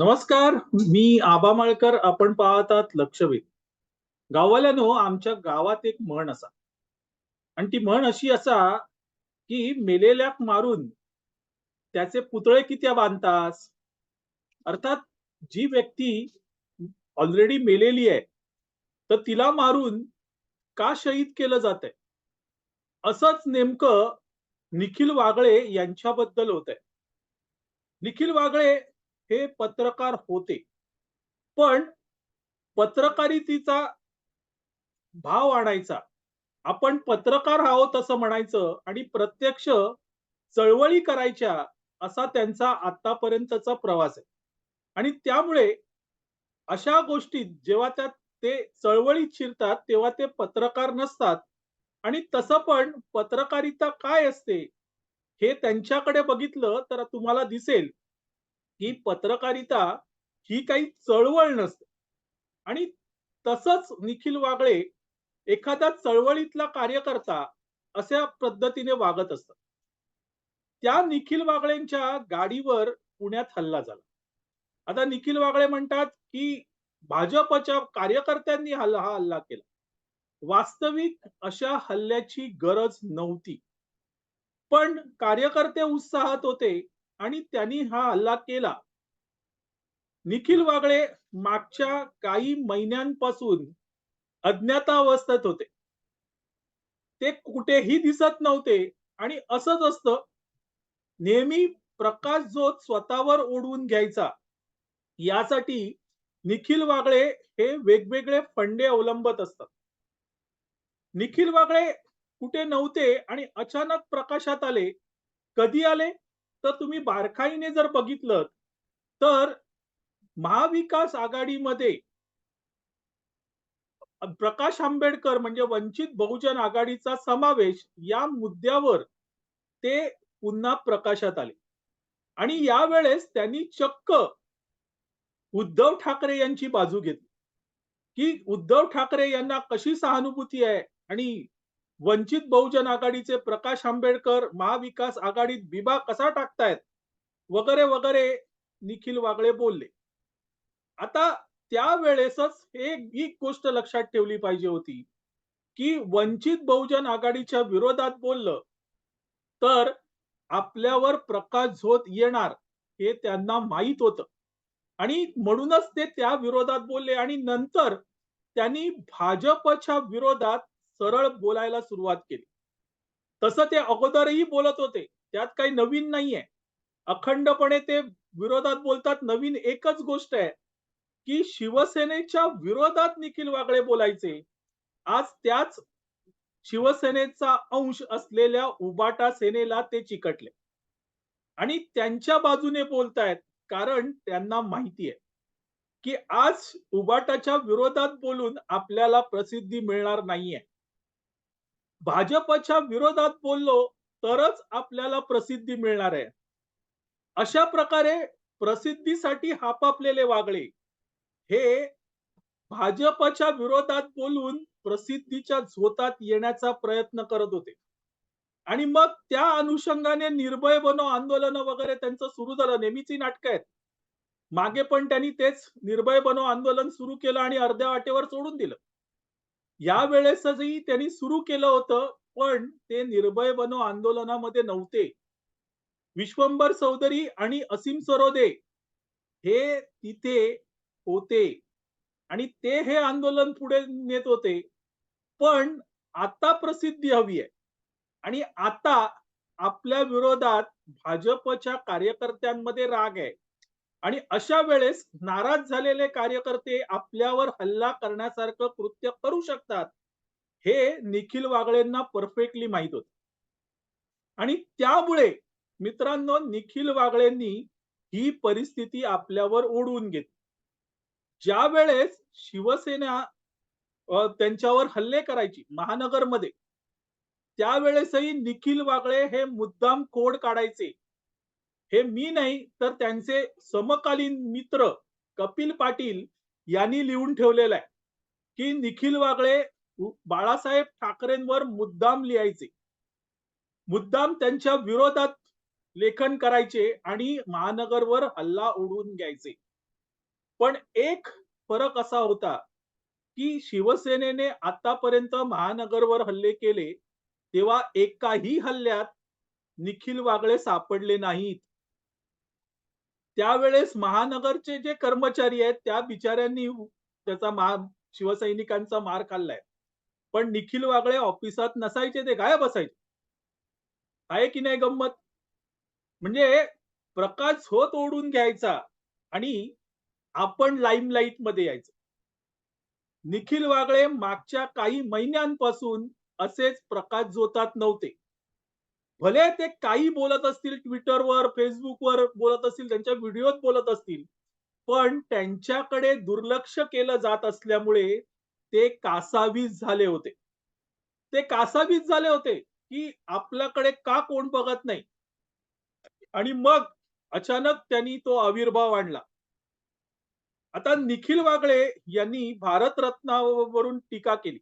नमस्कार मी आबा माळकर आपण पाहतात लक्षवेध. गाववाल्यानो आमच्या गावात एक म्हण असा. आणि ती म्हण अशी असा की मेलेल्याक मारून त्याचे पुतळे कित्या बांधतास? अर्थात जी व्यक्ती ऑलरेडी मेलेली आहे तर तिला मारून का शहीद केलं जात आहे असंच नेमकं निखिल वागळे यांच्याबद्दल होत आहे निखिल वागळे हे पत्रकार होते. पण पत्रकारितेचा भाव आणायचा. आपण पत्रकार आहोत असं म्हणायचं आणि प्रत्यक्ष चळवळी करायच्या असा त्यांचा आतापर्यंतचा प्रवास आहे. आणि त्यामुळे अशा गोष्टीत जेव्हा त्या ते चळवळीत शिरतात तेव्हा ते पत्रकार नसतात. आणि तसं पण पत्रकारिता काय असते हे त्यांच्याकडे बघितलं तर तुम्हाला दिसेल. की पत्रकारिता ही काही चळवळ नसते. आणि तसंच निखिल वागळे एखाद्या चळवळीतला कार्यकर्ता अशा पद्धतीने वागत असतात. त्या निखिल वागळेंच्या गाडीवर पुण्यात हल्ला झाला. आता निखिल वागळे म्हणतात की भाजपच्या कार्यकर्त्यांनी हल्ला हा हल्ला केला. वास्तविक अशा हल्ल्याची गरज नव्हती. पण कार्यकर्ते उत्साहात होते. आणि त्यांनी हा हल्ला केला. निखिल वागळे मागच्या काही महिन्यांपासून अज्ञातावस्थेत होते. ते कुठेही दिसत नव्हते आणि असंच असतं नेहमी प्रकाश जोत स्वतःवर ओढवून घ्यायचा. यासाठी निखिल वागळे हे वेगवेगळे फंडे अवलंबत असतात. निखिल वागळे कुठे नव्हते आणि अचानक प्रकाशात आले. कधी आले? तर तुम्ही बारकाईने जर बघितलं तर महाविकास आघाडीमध्ये प्रकाश आंबेडकर म्हणजे वंचित बहुजन आघाडीचा समावेश या मुद्द्यावर ते पुन्हा प्रकाशात आले. आणि यावेळेस त्यांनी चक्क उद्धव ठाकरे यांची बाजू घेतली. की उद्धव ठाकरे यांना कशी सहानुभूती आहे आणि वंचित बहुजन आघाडीचे प्रकाश आंबेडकर महाविकास आघाडीत बिबा कसा टाकतायत? वगैरे वगैरे निखिल वागळे बोलले. आता त्यावेळेसच एक एक गोष्ट लक्षात ठेवली पाहिजे होती की वंचित बहुजन आघाडीच्या विरोधात बोललं तर आपल्यावर प्रकाश झोत येणार हे त्यांना माहीत होतं. आणि म्हणूनच ते त्या विरोधात बोलले आणि नंतर त्यांनी भाजपच्या विरोधात सरळ बोलायला सुरुवात केली. तसं ते अगोदरही बोलत होते. त्यात काही नवीन नाहीये. अखंडपणे ते विरोधात बोलतात. नवीन एकच गोष्ट आहे की शिवसेनेच्या विरोधात निखिल वागळे बोलायचे. आज त्याच शिवसेनेचा अंश असलेल्या उबाटा सेनेला ते चिकटले. आणि त्यांच्या बाजूने बोलतायत कारण त्यांना माहिती आहे की आज उबाटाच्या विरोधात बोलून आपल्याला प्रसिद्धी मिळणार नाहीये. भाजपच्या विरोधात बोललो तरच आपल्याला प्रसिद्धी मिळणार आहे. अशा प्रकारे प्रसिद्धीसाठी हापापलेले वागळे हे भाजपच्या विरोधात बोलून प्रसिद्धीच्या झोतात येण्याचा प्रयत्न करत होते. आणि मग त्या अनुषंगाने निर्भय बनो आंदोलन वगैरे त्यांचं सुरू झालं नेहमीची नाटक आहेत. मागे पण त्यांनी तेच निर्भय बनो आंदोलन सुरू केलं आणि अर्ध्या वाटेवर सोडून दिलं. या वेळेसही त्यांनी सुरू केलं होतं पण ते निर्भय बनो आंदोलनामध्ये नव्हते. विश्वंभर चौधरी आणि असीम सरोदे हे तिथे होते. आणि ते हे आंदोलन पुढे नेत होते. पण आता प्रसिद्धी हवी आहे. आणि आता आपल्या विरोधात भाजपच्या कार्यकर्त्यांमध्ये राग आहे. आणि अशा वेळेस नाराज झालेले कार्यकर्ते आपल्यावर हल्ला करण्यासारखं कृत्य करू शकतात हे निखिल वागळेंना परफेक्टली माहीत होत. आणि त्यामुळे मित्रांनो निखिल वागळेंनी ही परिस्थिती आपल्यावर ओढवून घेतली. ज्या वेळेस शिवसेना त्यांच्यावर हल्ले करायची महानगरमध्ये त्यावेळेसही निखिल वागळे हे मुद्दाम कोड काढायचे. हे मी नाही तर त्यांचे समकालीन मित्र कपिल पाटील यांनी लिहून ठेवलेलं आहे की निखिल वागळे बाळासाहेब ठाकरेंवर मुद्दाम लिहायचे मुद्दाम त्यांच्या विरोधात लेखन करायचे आणि महानगरवर हल्ला उडवून घ्यायचे पण एक फरक असा होता, की शिवसेनेने आतापर्यंत महानगरवर हल्ले केले, तेव्हा एकाही हल्ल्यात निखिल वागळे सापडले नाहीत. त्यावेळेस महानगरचे जे कर्मचारी आहेत, त्या बिचाऱ्यांनी त्याचा महा शिवसैनिकांचा मार खाल्लाय. पण निखिल वागळे ऑफिसात नसायचे, ते गायब असायचे. आहे की नाही गंमत? म्हणजे प्रकाश होत ओढून घ्यायचा आणि आपण लाईमलाईटमध्ये यायचं. निखिल वागळे मागच्या काही महिन्यांपासून असेच प्रकाश जोतात नव्हते. भले ते काही बोलत असतील ट्विटरवर फेसबुक असतील, त्यांच्या व्हिडिओत बोलत असतील. पण त्यांच्याकडे दुर्लक्ष केलं जात असल्यामुळे ते कासावीस झाले होते. ते कासावीस झाले होते, की आपल्याकडे का कोण बघत नाही? आणि मग अचानक त्यांनी तो आविर्भाव आणला. आता निखिल वागळे यांनी भारतरत्नावरून टीका केली.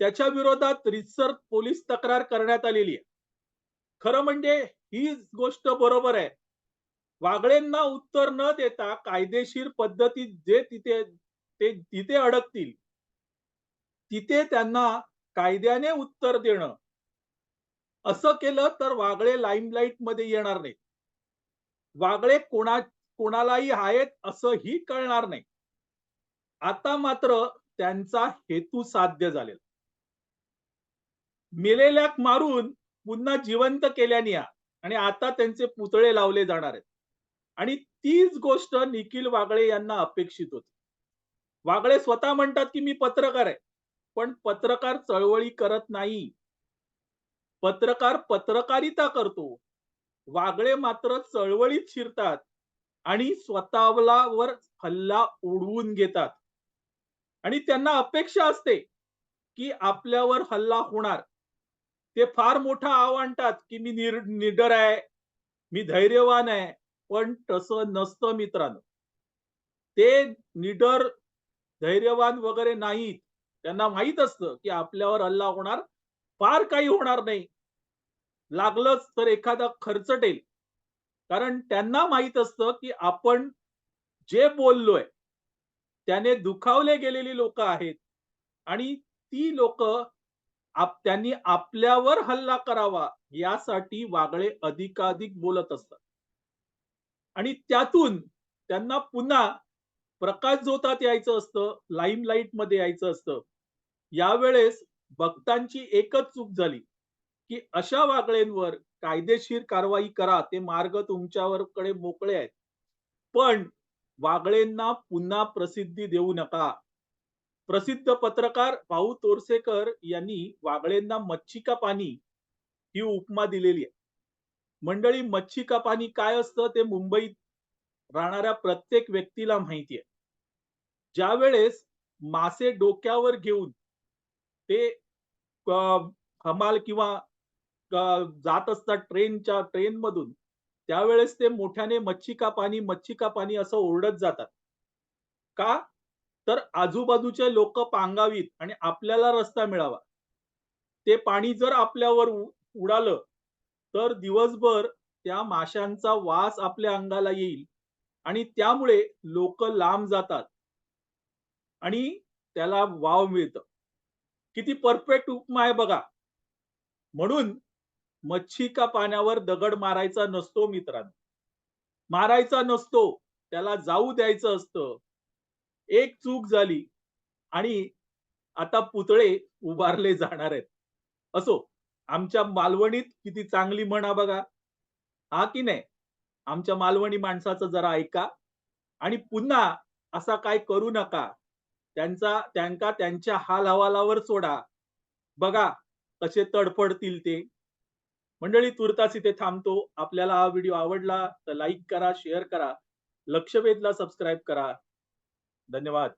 त्याच्या विरोधात रीतसर पोलीस तक्रार करण्यात आलेली आहे. खरं म्हणजे ही गोष्ट बरोबर आहे. वागळेंना उत्तर न देता कायदेशीर पद्धतीत जे तिथे ते तिथे अडकतील तिथे त्यांना कायद्याने उत्तर देणं. असं केलं तर वागळे लाईमलाईटमध्ये येणार नाही वागळे कोणा कोणालाही आहेत असंही कळणार नाही. आता मात्र त्यांचा हेतू साध्य झालेला. मेलेल्याक मारून पुन्हा जिवंत केल्याने आणि आता त्यांचे पुतळे लावले जाणार आहेत. आणि तीच गोष्ट निखिल वागळे यांना अपेक्षित होती. वागळे स्वतः म्हणतात, की मी पत्रकार आहे. पण पत्रकार चळवळी करत नाही. पत्रकार पत्रकारिता करतो. वागळे मात्र चळवळीत शिरतात आणि स्वतःवर वर हल्ला ओढवून घेतात. आणि त्यांना अपेक्षा असते, की आपल्यावर हल्ला होणार. ते फार मोठं आव आणतात, की मी निर निडर आहे, मी धैर्यवान आहे. पण तसं नसतं मित्रांनो. ते निडर, धैर्यवान वगैरे नाहीत. त्यांना माहीत असतं, की आपल्यावर हल्ला होणार, फार काही होणार नाही. लागलंच तर एखादा खर्चटेल कारण त्यांना माहीत असतं, की आपण जे बोललोय, त्याने दुखावले गेलेली लोक आहेत आणि ती लोक आप त्यांनी आपल्यावर हल्ला करावा यासाठी वागळे अधिकाधिक बोलत असतात. आणि त्यातून त्यांना पुन्हा प्रकाश जोतात यायचं असतं, लाईम लाइटमध्ये यायचं असतं. यावेळेस भक्तांची एकच चूक झाली, की अशा वागळेंवर कायदेशीर कारवाई करा. ते मार्ग तुमच्यावर कडे मोकळे आहेत. पण वागळेंना पुन्हा प्रसिद्धी देऊ नका. प्रसिद्ध पत्रकार भाऊ तोरसेकर यांनी वागळेंना मच्छिका पाणी ही उपमा दिलेली आहे. मंडळी मच्छी का पाणी काय असतं ते मुंबईत राहणाऱ्या प्रत्येक व्यक्तीला माहिती आहे. ज्यावेळेस मासे डोक्यावर घेऊन ते हमाल किंवा जात असतात ट्रेनच्या ट्रेनमधून, त्यावेळेस ते मोठ्याने मच्छी का पाणी मच्छी का पाणी असं ओरडत जातात. का? तर आजूबाजूचे लोक पांगावीत आणि आपल्याला रस्ता मिळावा. ते पाणी जर आपल्यावर उडालं, तर दिवसभर त्या माशांचा वास आपल्या अंगाला येईल आणि त्यामुळे लोक लांब जातात. आणि त्याला वाव मिळतं. किती परफेक्ट उपमा आहे बघा. म्हणून मच्छी का पाण्यावर दगड मारायचा नसतो मित्रांनो. मारायचा नसतो. त्याला जाऊ द्यायचं असतं. एक चूक झाली आणि आता पुतळे उभारले जाणार आहेत. असो, आमच्या मालवणीत किती चांगली म्हणा बघा. हा की नाही? आमच्या मालवणी माणसाचं जरा ऐका आणि पुन्हा असा काय करू नका. त्यांचा त्यांका त्यांच्या हाल-हवालावर सोडा. बघा कसे तडफडतील ते. मंडळी तुर्तास इथे थांबतो. आपल्याला हा व्हिडिओ आवडला तर लाईक करा, शेअर करा. लक्षवेधला सबस्क्राईब करा. धन्यवाद.